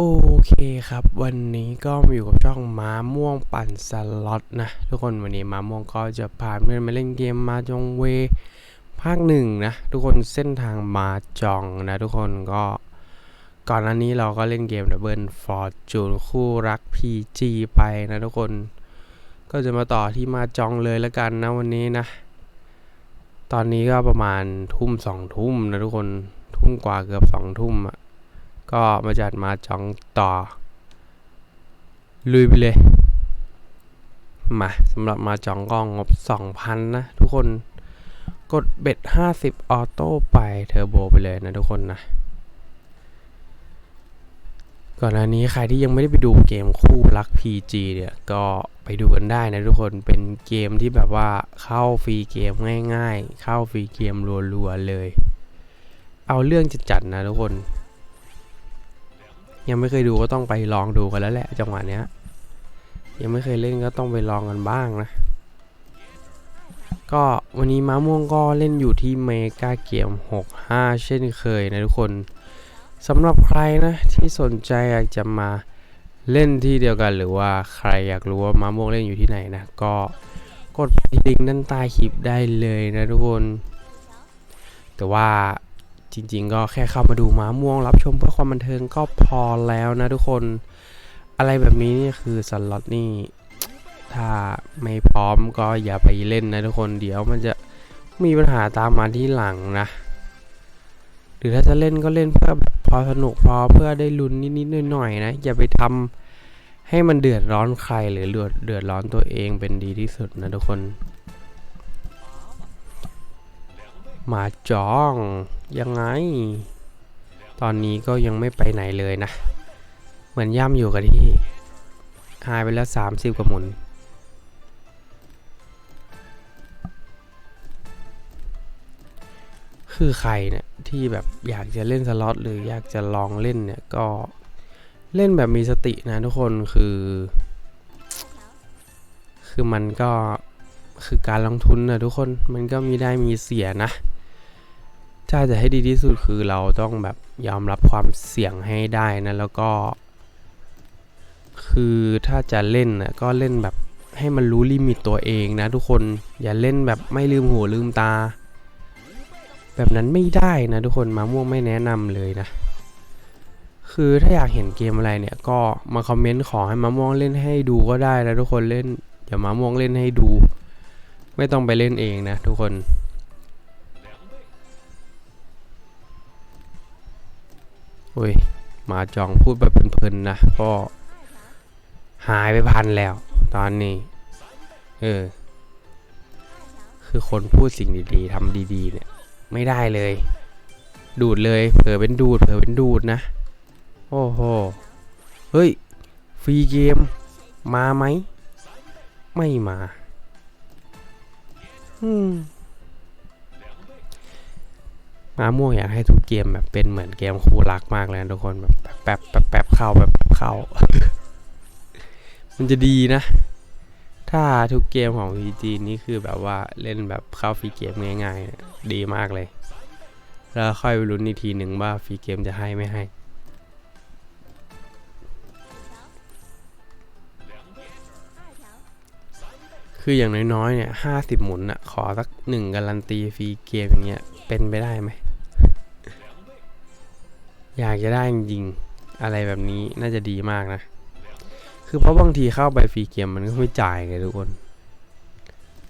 โอเคครับ วันนี้ก็มาอยู่กับช่องม้าม่วงปั่นสล็อตนะ ทุกคนวันนี้ม้าม่วงก็จะพาเพื่อนมาเล่นเกมมาจงเว ภาคหนึ่งนะ ทุกคนเส้นทางมาจองนะทุกคนก็ ก่อนหน้านี้เราก็เล่นเกมดับเบิลฟอร์จูนคู่รัก PG ไปนะทุกคน ก็จะมาต่อที่มาจองเลยแล้วกันนะวันนี้นะ ตอนนี้ก็ประมาณทุ่มสองทุ่มนะทุกคนทุ่มกว่าเกือบสองทุ่มอะ ก็มาจัดมาจองต่อ ลุยไปเลย มาสำหรับมาจองก็งงบ 2,000 นะ ทุกคนกดเบ็ด 50 ออโต้ไปเทอร์โบไปเลยนะทุกคนนะ ก่อนหน้านี้ใครที่ยังไม่ได้ไปดูเกมคู่รัก PG เนี่ย ก็ไปดูกันได้นะทุกคนเป็นเกมที่แบบว่าเข้าฟรีเกมง่าย ๆ เข้าฟรีเกมรัวๆเลย เอาเรื่องจะจัดนะทุกคน ยังไม่เคยดูก็ต้องไปลองดูกันแล้วแหละจังหวะเนี้ย ยังไม่เคยเล่นก็ต้องไปลองกันบ้างนะ ก็วันนี้ม้าม่วงก็เล่นอยู่ที่เมกาเกม65 เช่นเคยนะทุกคนสำหรับใครนะที่สนใจอยากจะมาเล่นที่เดียวกันหรือว่าใครอยากรู้ว่าม้าม่วงเล่นอยู่ที่ไหนนะ ก็กดลิงก์ด้านใต้คลิปได้เลยนะทุกคน แต่ว่า จริง ๆ ก็แค่เข้ามาดูม้าม่วงรับชมเพื่อความบันเทิงก็พอแล้วนะทุกคน อะไรแบบนี้นี่คือสล็อตนี่ถ้าไม่พร้อมก็อย่าไปเล่นนะทุกคนเดี๋ยวมันจะมีปัญหาตามมาที่หลังนะ หรือถ้าจะเล่นก็เล่นเพื่อพอสนุกพอเพื่อได้ลุ้นนิดๆหน่อยๆนะ อย่าไปทำให้มันเดือดร้อนใครหรือเดือดเดือดร้อนตัวเองเป็นดีที่สุดนะทุกคน มาจองยังไง ตอนนี้ก็ยังไม่ไปไหนเลยนะ เหมือนย่ำอยู่กับที่หายไปแล้ว30กว่าหมุน คือใครเนี่ยที่แบบอยากจะเล่นสล็อตหรืออยากจะลองเล่นเนี่ยก็เล่นแบบมีสตินะทุกคนคือ คือมันก็คือการลงทุนนะทุกคนมันก็มีได้มีเสียนะ ถ้าจะให้ดีที่สุดคือเราต้องแบบยอมรับความเสี่ยงให้ได้นะ แล้วก็ คือถ้าจะเล่นนะก็เล่นแบบให้มันรู้ลิมิตตัวเองนะ ทุกคนอย่าเล่นแบบไม่ลืมหูลืมตา แบบนั้นไม่ได้นะทุกคนมาม่วงไม่แนะนำเลยนะคือถ้าอยากเห็นเกมอะไรเนี่ยก็มาคอมเมนต์ขอให้มาม่วงเล่นให้ดูก็ได้นะทุกคนเล่นเดี๋ยวมาม่วงเล่นให้ดู ไม่ต้องไปเล่นเองนะทุกคน โอ้ยมาจองพูดแบบเพลินๆนะก็หายไปพันแล้ว ตอนนี้ เออ คือคนพูดสิ่งดีๆทำดีๆ เนี่ย ไม่ได้เลย ดูดเลยเผลอเป็นดูดเผลอเป็นดูดนะ โอ้โห เฮ้ย ฟรีเกม มาไหม ไม่มา อืม มาม่วงอยากให้ทุกเกมแบบเป็นเหมือนเกมคู่รักมากเลยนะทุกคนแบบแป๊บแป๊บแป๊บเข้าแบบเข้า มันจะดีนะ ถ้าทุกเกมของ PG นี่คือแบบว่าเล่นแบบเข้าฟรีเกมง่ายๆ ดีมากเลย แล้วค่อยไปลุ้นอีกทีหนึ่งว่าฟรีเกมจะให้ไม่ให้คืออย่างน้อยๆเนี่ยห้าสิบหมุนอะขอสักหนึ่งการันตีฟรีเกมอย่างเงี้ยเป็นไปได้ไหม อยากจะได้จริงๆอะไรแบบนี้น่าจะดีมากนะ คือเพราะบางทีเข้าไปฟรีเกมมันก็ไม่จ่ายไงทุกคน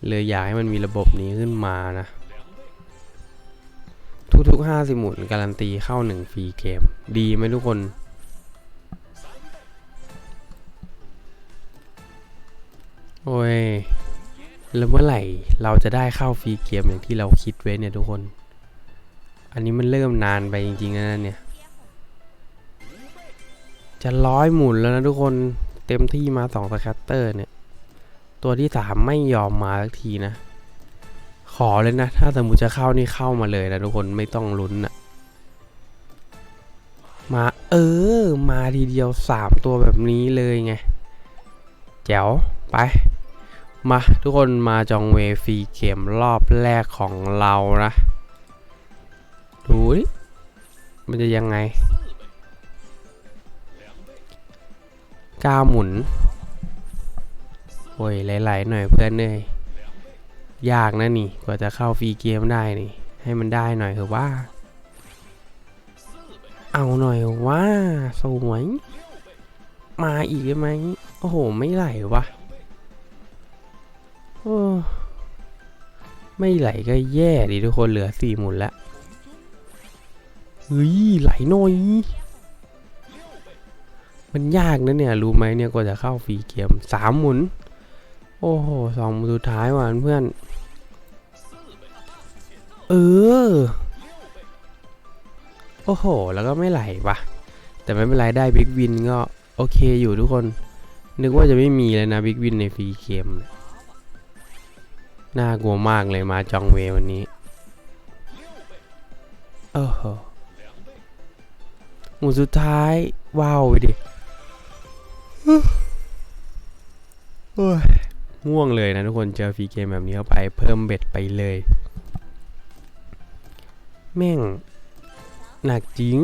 เลยอยากให้มันมีระบบนี้ขึ้นมานะ ทุกๆห้าสิบหมุนการันตีเข้าหนึ่งฟรีเกม ดีไหมทุกคนโอ้ย แล้วเมื่อไหร่เราจะได้เข้าฟรีเกมอย่างที่เราคิดไว้เนี่ยทุกคน อันนี้มันเริ่มนานไปจริงๆนะเนี่ย จะร้อยหมุนแล้วนะทุกคนเต็มที่มาสองสแคตเตอร์เนี่ย ตัวที่สามไม่ยอมมาสักทีนะ ขอเลยนะ ถ้าสมมติจะเข้านี่เข้ามาเลยนะทุกคนไม่ต้องลุ้นนะมาเออ มาทีเดียวสามตัวแบบนี้เลยไง แจ๋ว ไป มาทุกคนมาจองเวฟรีเกมรอบแรกของเรานะ ดูดิมันจะยังไง ก้าวหมุน โอ้ยไหลๆหน่อยเพื่อนเนยยากนะนี่ กว่าจะเข้าฟรีเกมได้นี่ ให้มันได้หน่อยเถอะว่า เอาหน่อยว่าสวยมาอีกได้ไหมโอ้โห ไม่ไหลวะโอ้ไม่ไหลก็แย่ดิทุกคนเหลือสี่หมุนล้วเฮ้ยไหลหน่อย มันยากนะเนี่ย รู้ไหมเนี่ยกว่าจะเข้าฟรีเกมสามหมุน โอ้โหสองสุดท้ายว่ะเพื่อน เออ โอ้โห แล้วก็ไม่ไหลปะแต่ไม่เป็นไรได้บิ๊กวินก็โอเคอยู่ทุกคน นึกว่าจะไม่มีเลยนะบิ๊กวินในฟรีเกมเนี่ยน่ากลัวมากเลยมาจองเววันนี้โอ้โหหมุนสุดท้าย ว้าวไปดิ โอ้ยง่วงเลยนะทุกคนเจอฟรีเกมแบบนี้เข้าไปเพิ่มเบ็ดไปเลย แม่ง หนักจริง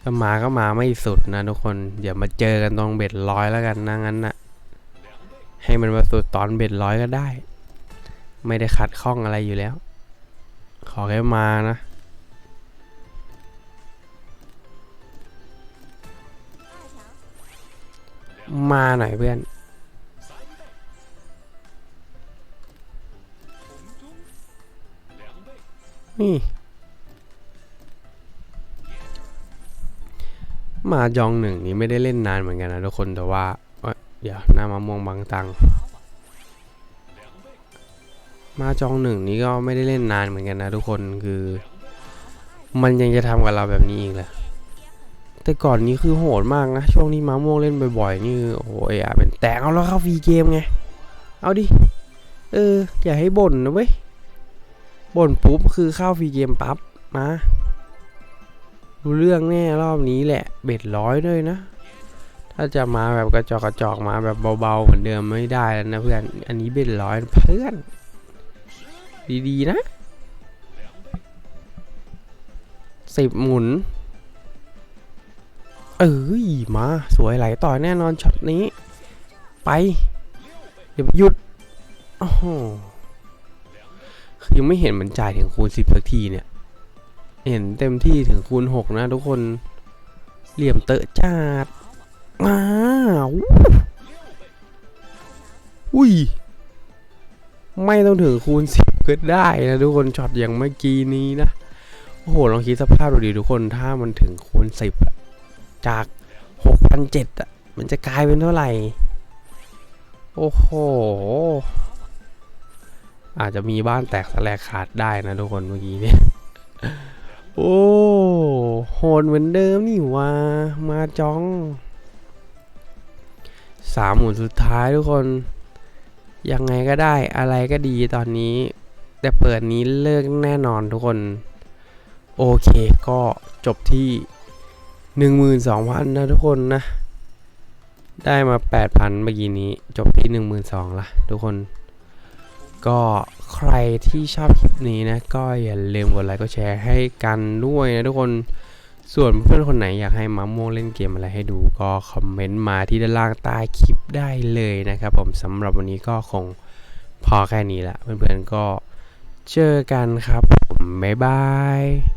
ถ้ามาก็มาไม่สุดนะทุกคนเดี๋ยวมาเจอกันตรงเบ็ดร้อยแล้วกันนะงั้นน่ะ ให้มันมาสุดตอนเบ็ดร้อยก็ได้ ไม่ได้ขัดข้องอะไรอยู่แล้ว ขอแค่มานะ มาหน่อยเพื่อน นี่ มาจองหนึ่งนี่ไม่ได้เล่นนานเหมือนกันนะทุกคนแต่ว่าเอ้ยเดี๋ยวหน้ามะม่วงบางตัง มาจองหนึ่งนี่ก็ไม่ได้เล่นนานเหมือนกันนะทุกคนคือ มันยังจะทำกับเราแบบนี้อีกเหรอ แต่ก่อนนี้คือโหดมากนะ ช่วงนี้มะม่วงเล่นบ่อยๆ นี่โอ้ยอะเป็นแตกเอาแล้วเข้าฟรีเกมไง เอาดิ เออ อย่าให้บ่นนะเว้ยบ่นปุ๊บคือเข้าฟรีเกมปั๊บมารู้เรื่องแน่รอบนี้แหละ เบ็ดร้อยด้วยนะ ถ้าจะมาแบบกระจอกกระจอกมาแบบเบาๆเหมือนเดิมไม่ได้แล้วนะเพื่อน อันนี้เบ็ดร้อยเพื่อน ดีๆนะสิบหมุน เอ้ยมาสวยไหลต่อแน่นอนช็อตนี้ ไป เดี๋ยวหยุดโอ้โหคือยังไม่เห็นมันจ่ายถึงคูณสิบสักทีเนี่ย เห็นเต็มที่ถึงคูณหกนะทุกคน เหลี่ยมเตอะจัดมาอู้อุ้ย ไม่ต้องถึงคูณสิบก็ได้นะทุกคนช็อตอย่างเมื่อกี้นี้นะ โอ้โหลองคิดสภาพดูดิทุกคนถ้ามันถึงคูณสิบอะ จากหกพันเจ็ดอะมันจะกลายเป็นเท่าไหร่ โอ้โห อาจจะมีบ้านแตกสลายขาดได้นะทุกคนเมื่อกี้เนี่ยโอ้โหดเหมือนเดิมนี่หว่ามาจ้องสามหมุนสุดท้ายทุกคน ยังไงก็ได้อะไรก็ดีตอนนี้ แต่เปิดนี้เลิกแน่นอนทุกคน โอเคก็จบที่ 12,000นสองพันนะทุกคนนะ ได้มา8,000เมื่อกี้นี้ จบที่12,000ละทุกคน ก็ใครที่ชอบคลิปนี้นะ ก็อย่าลืมกดไลค์กดแชร์ให้กันด้วยนะทุกคนส่วนเพื่อนคนไหนอยากให้มาโมวงเล่นเกมอะไรให้ดูก็คอมเมนต์มาที่ด้านล่างใต้คลิปได้เลยนะครับ ผมสำหรับวันนี้ก็คงพอแค่นี้ละเพื่อนๆก็เจอกันครับผมบ๊ายบาย